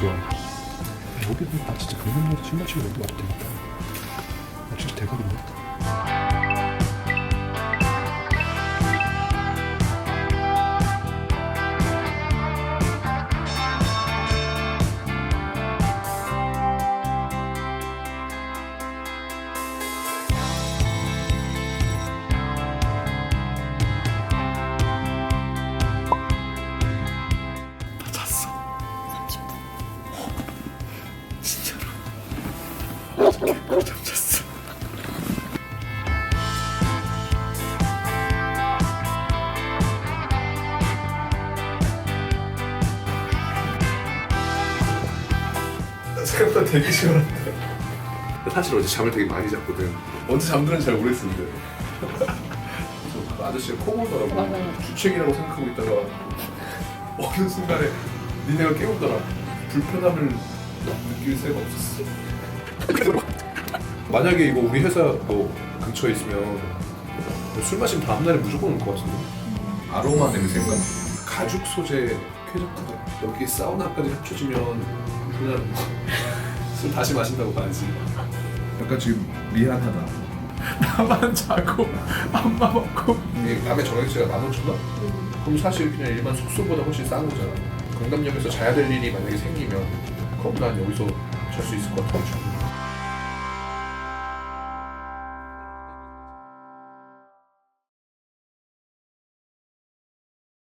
좋아. 여기 보면 나 진짜 강남역에서 술 마시고 온것 같아. 나 진짜 대박인데? 잠 잤어. 생각보다 되게 시원한데. 사실 어제 잠을 되게 많이 잤거든. 언제 잠드는지 잘. 그래서 그 아저씨가 코 골더라고. 맞아요. 주책이라고 생각하고 있다가 어느 순간에 니네가 깨우더라. 불편함을 느낄 새가 없었어. 만약에 이거 우리 회사 뭐 근처에 있으면 술 마시면 다음날에 무조건 올 것 같은데. 아로마 냄새인가? 가죽 소재 쾌적하다. 여기 사우나까지 합쳐지면 그냥 술 다시 마신다고 봐야지. 약간 지금 미안하다. 나만 자고 밥만 먹고 밤에 정액제가 15,000원? 그럼 사실 그냥 일반 숙소보다 훨씬 싼 거잖아 강남역에서 자야 될 일이 만약에 생기면 그럼 난 여기서 잘 수 있을 것 같아